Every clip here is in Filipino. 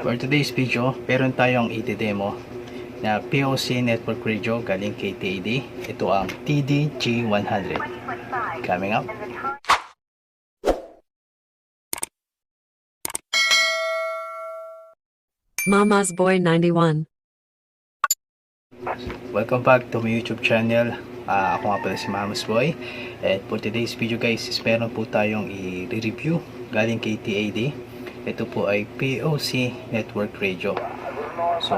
For today's video, meron tayong i-demo na POC Network Radio galing kay TAD. Ito ang TDG100. Coming up. Mama's Boy 91. Welcome back to my YouTube channel. Ah, ako nga pala si Mamas Boy. And for today's video guys, is meron po tayong i-review galing kay TAD. Ito po ay POC Network Radio. So,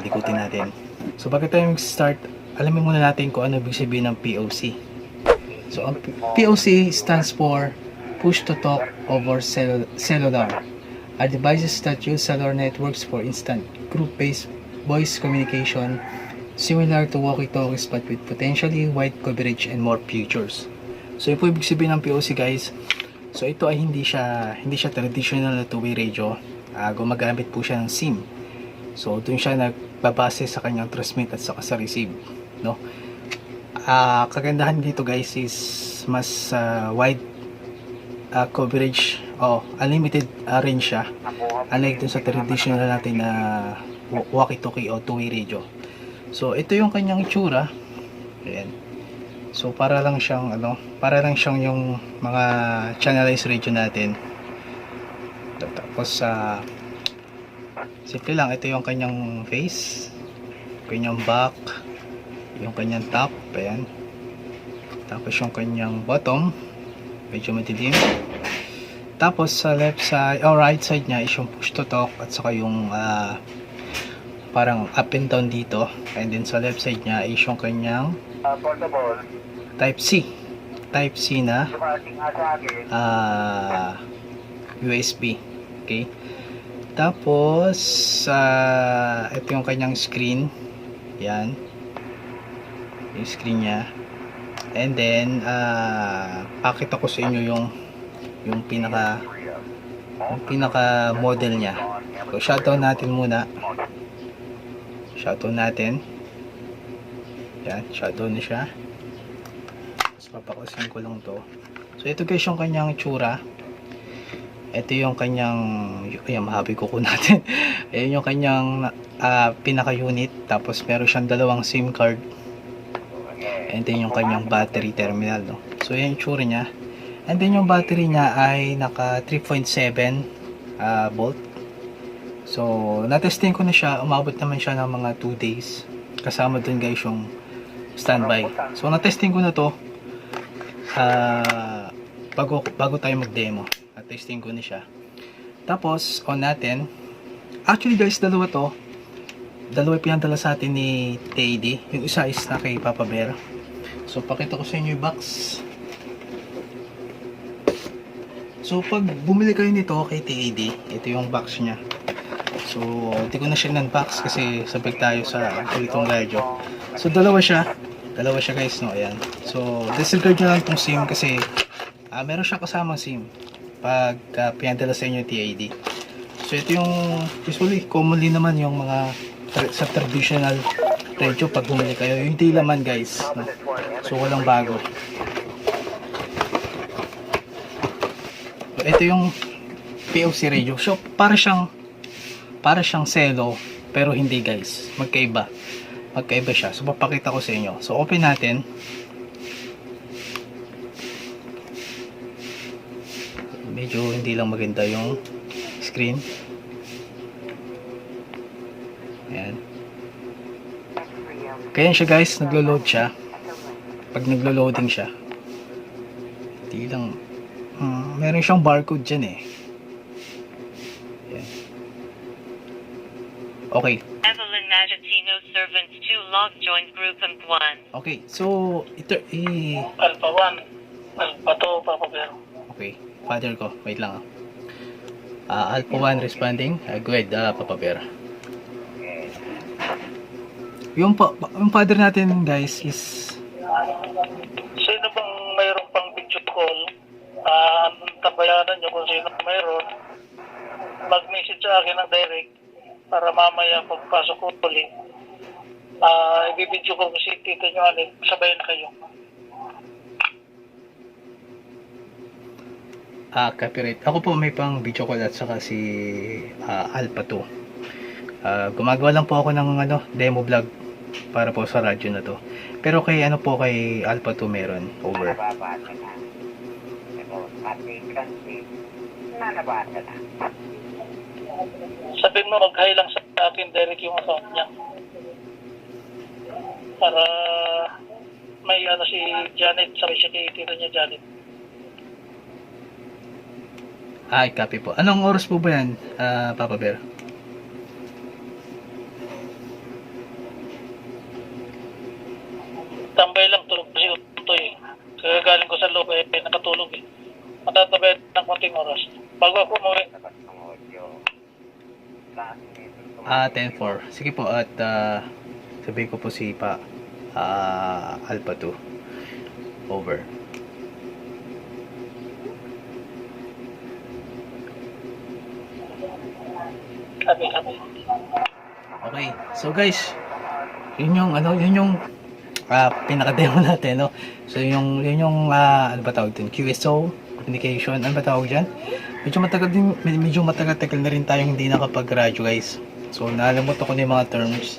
alikutin natin. So, bago tayo mag-start, alamin muna natin kung ano ibig sabihin ng POC. So, ang POC stands for Push to Talk over cell- Cellular. Are devices that use cellular networks for instant group-based voice communication similar to walkie-talkies but with potentially wide coverage and more features. So, yun po ibig sabihin ng POC guys. So, ito ay hindi siya hindi siya traditional na two-way radio. Ah, gumagamit po siya ng SIM. So, dun siya nagbabase sa kanyang transmit at saka sa receive, no? Ah, kagandahan dito guys is mas ah, wide ah, coverage oh, unlimited ah, range siya. Unlike dun sa traditional natin na wa- walkie-talkie o two-way radio. So, ito yung kanyang itsura. Ayan. So, para lang siyang ano, para lang siyang yung mga channelized radio natin. Tapos sa simple lang, ito yung kanyang face, kanyang back, yung kanyang top, ayan. Tapos yung kanyang bottom, medyo madilim. Tapos sa left side, or right side niya is yung push to talk at saka yung ah, parang up and down dito. And then sa left side niya is yung kanyang portable, type C. Type C na ating asagin, ah USB. Okay? Tapos, ah ito yung kanyang screen. Yan. Yung screen niya. And then, ah pakita ko sa inyo yung yung pinaka yung pinaka model niya. So, shutdown natin muna. Shutdown natin. Yan, shutdown na siya. Tapos papakasin ko lang to. So ito guys yung kanyang tsura. Ito yung kanyang ayan mahabi ko ko natin. Ayan yung kanyang ah, pinaka-unit tapos meron siyang dalawang SIM card. And then yung kanyang battery terminal no. So yan yung tsura niya. And then yung battery niya ay naka 3.7 ah, volt. So na-testing ko na siya, umabot naman siya ng mga 2 days. Kasama dun guys yung standby. So na-testing ko na to ah bago bago tayo mag-demo. At testing ko na siya. Tapos on natin. Actually guys, dalawa to. Dalawa pinadala sa atin ni TAD. Yung isa is na kay Papa Bear. So pakita ko sa inyo yung box. So pag bumili kayo nito kay TAD, ito yung box niya. So, hindi ko na siya non-box kasi sabay tayo sa ganitong radyo. So, dalawa siya. Dalawa siya guys, no? Ayan. So, disregard nyo lang itong SIM kasi ah meron siyang kasamang SIM pag uh, pinadala sa inyo yung TAD. So, ito yung usually, commonly naman yung mga sa traditional radio pag bumili kayo. Yung hindi laman guys. No? So, walang bago. Ito yung POC radio. So, para siyang para siyang selo pero hindi guys magkaiba magkaiba siya. So papakita ko sa inyo. So open natin. Medyo hindi lang maganda yung screen. Ayan. Kaya siya guys naglo-load siya. Pag naglo-loading siya. Hindi lang. Hmm, meron siyang barcode dyan eh. Ayan. Okay. Evelyn Magatino Servants 2 Log Joint Group and 1. Okay. So, ito, i... Alpha 1, Alpha 2, Papa Bear. Okay. Father ko. Wait lang ah. Ah, Alpha 1 responding. Uh, go ahead, ah, Papa Bear. Yung, pa, yung father natin, guys, is... Sino bang mayroon pang video call? Ah, tabayanan nyo kung sino mayroon. Mag-message sa akin ng direct para mamaya pagpasok ko ulit. Ah, ibibidyo ko si tito nyo alit. Sabay na kayo. Ah, copyright. Ako po may pang video call at saka si ah, Alpha 2. Ah, gumagawa lang po ako ng ano, demo vlog para po sa radyo na to. Pero kay ano po kay Alpha 2 meron. Over. nababasa na. Nanabasa na. Sabihin mo, mag-hi lang sa akin, Derek, yung account niya. Para may ano si Janet, sabi siya kay tita niya Janet. Ay, copy po. Anong oras po ba yan, ah, Papa Bear? Tambay lang, tulog kasi ito eh. Kaya galing ko sa loob eh, nakatulog eh. Matatabay ng konting oras. Bago ako umuwi, Ah, 10-4. Sige po, at ah, sabihin ko po si Pa ah, Alpha 2. Over. Okay. So guys, yun yung ano, yun yung ah, pinaka-demo natin, no. So yung yun yung ah, ano ba tawag din? QSO communication. Ano ba tawag diyan? Medyo matagal din med- medyo matagal-tagal na rin tayong hindi nakapag-radyo, guys. So naalimot ko na yung mga terms.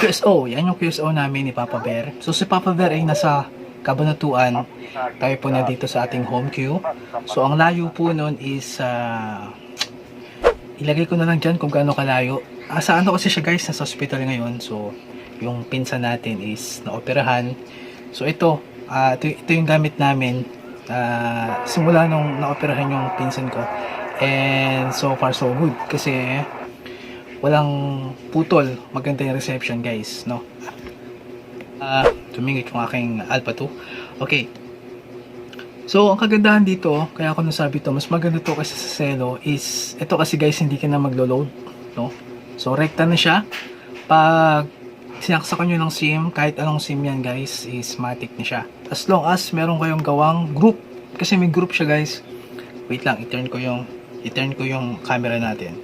QSO, yan yung QSO namin ni Papa Bear. So si Papa Bear ay nasa Kabanatuan. Tayo po na dito sa ating home queue. So ang layo po nun is ah, ilagay ko na lang dyan kung gaano kalayo. Ah, sa ano kasi siya guys, nasa hospital ngayon. So, yung pinsa natin is naoperahan. So, ito, ah, ito, ito yung gamit namin. Ah, simula nung naoperahan yung pinsan ko. And so far so good. Kasi, walang putol. Maganda yung reception guys, no? Ah, tumingit yung aking Alpha 2. Okay. So, ang kagandahan dito, kaya ako nasabi to, mas maganda to kasi sa Celo is, ito kasi guys, hindi ka na maglo-load, no? So, rekta na siya. Pag sinaksakan nyo ng SIM, kahit anong SIM yan guys, is matic na siya. As long as meron kayong gawang group, kasi may group siya guys. Wait lang, i-turn ko yung, i-turn ko yung camera natin.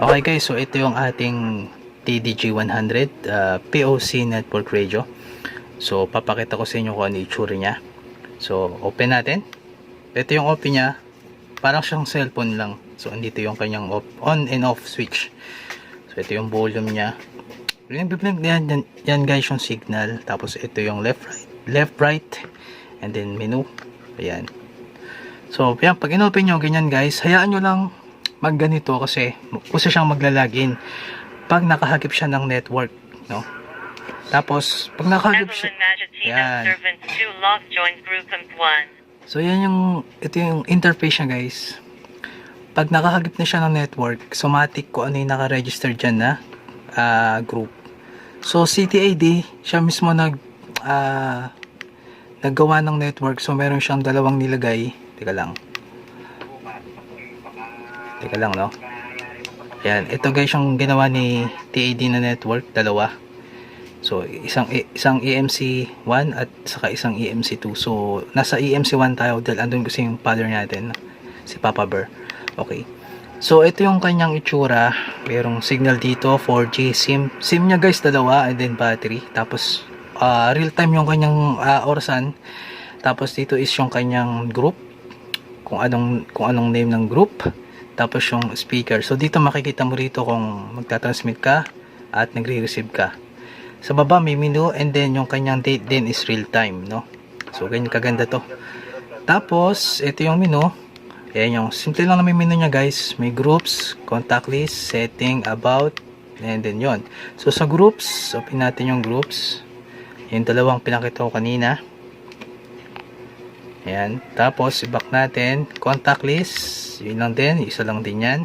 Okay guys, so ito yung ating TDG100 uh, POC Network Radio. So, papakita ko sa inyo kung ano itsura niya. So, open natin. Ito yung open niya. Parang siyang cellphone lang. So, andito yung kanyang off, on and off switch. So, ito yung volume niya. Yan, yan, yan, yan guys yung signal. Tapos, ito yung left, right, left, right. And then, menu. Ayan. So, yan, pag inopen nyo, ganyan guys, hayaan nyo lang magganito kasi gusto siyang maglalagin pag nakahagip siya ng network. No? Tapos, pag nakahagip siya... Yan. Servants 2 Log Join Group and 1. So, yan yung, ito yung interface niya, guys. Pag nakahagip na siya ng network, somatic kung ano yung nakaregister dyan na ah, group. So, CTAD, siya mismo nag, ah, naggawa ng network. So, meron siyang dalawang nilagay. Teka lang. Teka lang, no? Yan. Ito, guys, yung ginawa ni TAD na network. Dalawa. So, isang isang EMC 1 at saka isang EMC 2. So, nasa EMC 1 tayo dahil andun kasi yung father natin, si Papa Bear. Okay. So, ito yung kanyang itsura. Merong signal dito, 4G SIM. SIM niya guys, dalawa, and then battery. Tapos, ah, real time yung kanyang ah, orasan. Tapos, dito is yung kanyang group. Kung anong, kung anong name ng group. Tapos, yung speaker. So, dito makikita mo rito kung magtatransmit ka at nagre-receive ka. Sa baba may menu and then yung kanyang date din is real time, no? So ganyan kaganda to. Tapos ito yung menu. Ayan yung simple lang naman menu niya guys. May groups, contact list, setting, about, and then yon. So sa groups, open natin yung groups. Yung dalawang pinakita ko kanina. Ayan. Tapos i-back natin. Contact list, yun lang din. Isa lang din yan.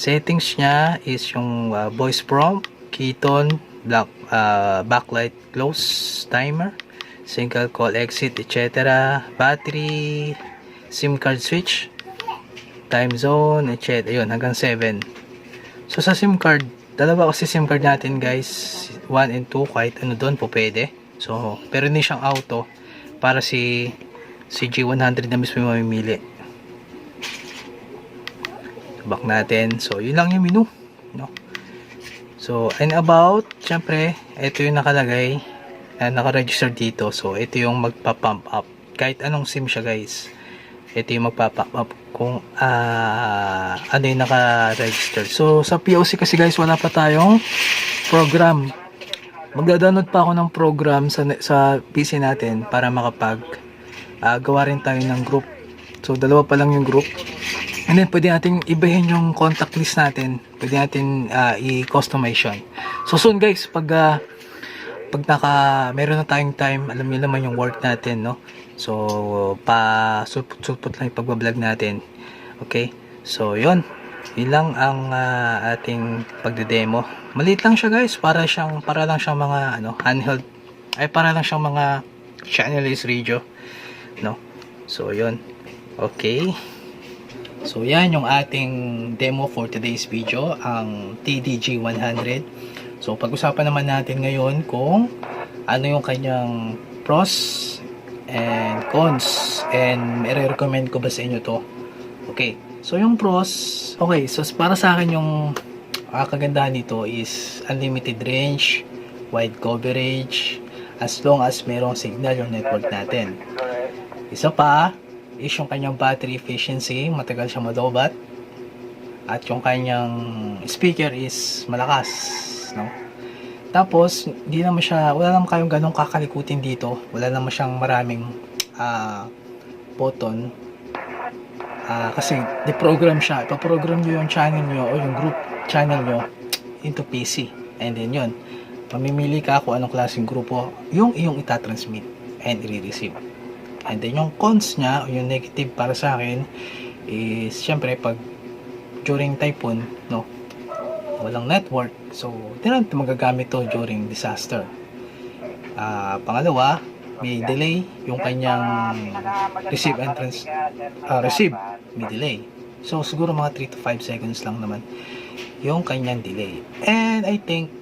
Settings niya is yung uh, voice prompt, keytone, black, uh, backlight close timer, single call exit, etc. Battery, SIM card switch, time zone, etc. Ayun, hanggang 7. So sa SIM card, dalawa kasi SIM card natin guys, 1 and 2, kahit ano doon po pwede. So, pero hindi siyang auto para si si G100 na mismo yung mamimili. Back natin. So, yun lang yung menu. No? So, and about, syempre, ito yung nakalagay na nakaregister dito. So, ito yung magpa-pump up. Kahit anong SIM siya, guys. Ito yung magpapa up kung ah, ano yung naka-register. So, sa POC kasi guys, wala pa tayong program. Magda-download pa ako ng program sa, sa PC natin para makapag ah, gawa rin tayo ng group. So, dalawa pa lang yung group. And then, pwede natin ibahin yung contact list natin. Pwede natin ah, i-customize yun. So, soon guys, pag ah, pag naka meron na tayong time, alam niyo naman yung work natin, no? So, pa supot-supot lang yung pagbablog natin. Okay? So, yun. Yun lang ang ah, ating pagde-demo. Maliit lang siya, guys. Para siyang para lang siyang mga ano, handheld ay para lang siyang mga channelist radio, no? So, yun. Okay. So, yan yung ating demo for today's video, ang TDG 100. So, pag-usapan naman natin ngayon kung ano yung kanyang pros and cons and i-recommend ko ba sa inyo to. Okay. So, yung pros, okay. So, para sa akin yung ah, kagandahan nito is unlimited range, wide coverage, as long as merong signal yung network natin. Isa pa, is yung kanyang battery efficiency, matagal siya madobat. At yung kanyang speaker is malakas, no? Tapos, hindi naman siya, wala naman kayong ganong kakalikutin dito. Wala naman siyang maraming ah, button. Ah, kasi, de-program siya. Ipaprogram nyo yung channel nyo o yung group channel nyo into PC. And then yun, mamimili ka kung anong klaseng grupo yung iyong itatransmit and i-receive. And then yung cons niya, o yung negative para sa akin, is syempre pag during typhoon, no, walang network, so di na magagamit to during disaster. Ah, pangalawa, may delay yung kanyang receive and trans ah, receive, may delay. So siguro mga 3 to 5 seconds lang naman yung kanyang delay. And I think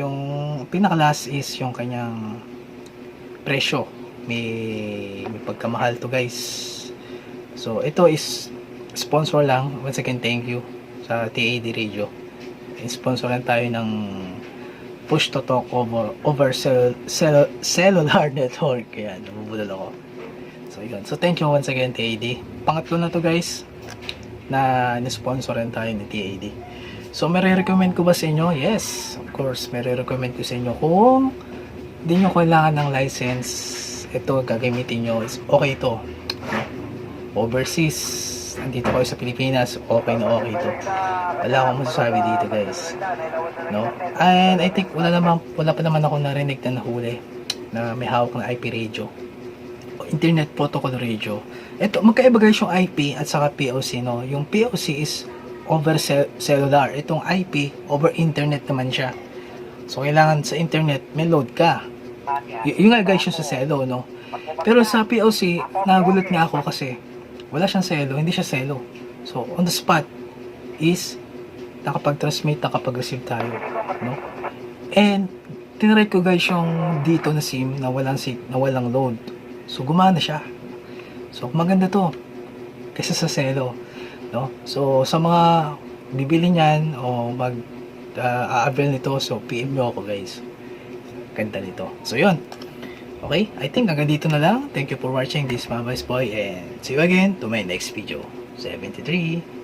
yung pinaka-last is yung kanyang presyo. May, may pagkamahal to guys. So ito is sponsor lang. Once again, thank you sa TAD Radio. Sponsor lang tayo ng push to talk over over cell, cell, cellular network. Kaya nabubulol ako. So yun. So thank you once again TAD. Pangatlo na to guys na ni-sponsoran tayo ni TAD. So, may recommend ko ba sa inyo? Yes, of course, may recommend ko sa inyo kung hindi nyo kailangan ng license, ito gagamitin nyo, okay ito. Overseas, andito kayo sa Pilipinas, okay na okay ito. Wala akong masasabi dito guys. No? And I think wala, naman, wala pa naman ako narinig na nahuli na may hawak na IP radio. Internet Protocol Radio. Ito, magkaiba guys yung IP at saka POC, no? Yung POC is over cell- cellular. Itong IP, over internet naman siya. So, kailangan sa internet, may load ka. Y- yung nga guys yung sa celo, no? Pero sa POC, nagulat nga ako kasi wala siyang celo, hindi siya celo. So, on the spot is nakapag-transmit, nakapag-receive tayo, no? And, guys yung dito na SIM na walang, si- na walang load. So, gumana siya. So, maganda to. Kaysa sa celo, no? So, sa mga bibili niyan o mag uh, a-avail nito, so PM nyo ako guys. Ganda nito. So, yun. Okay, I think hanggang dito na lang. Thank you for watching this Mama's Boy and see you again to my next video. 73.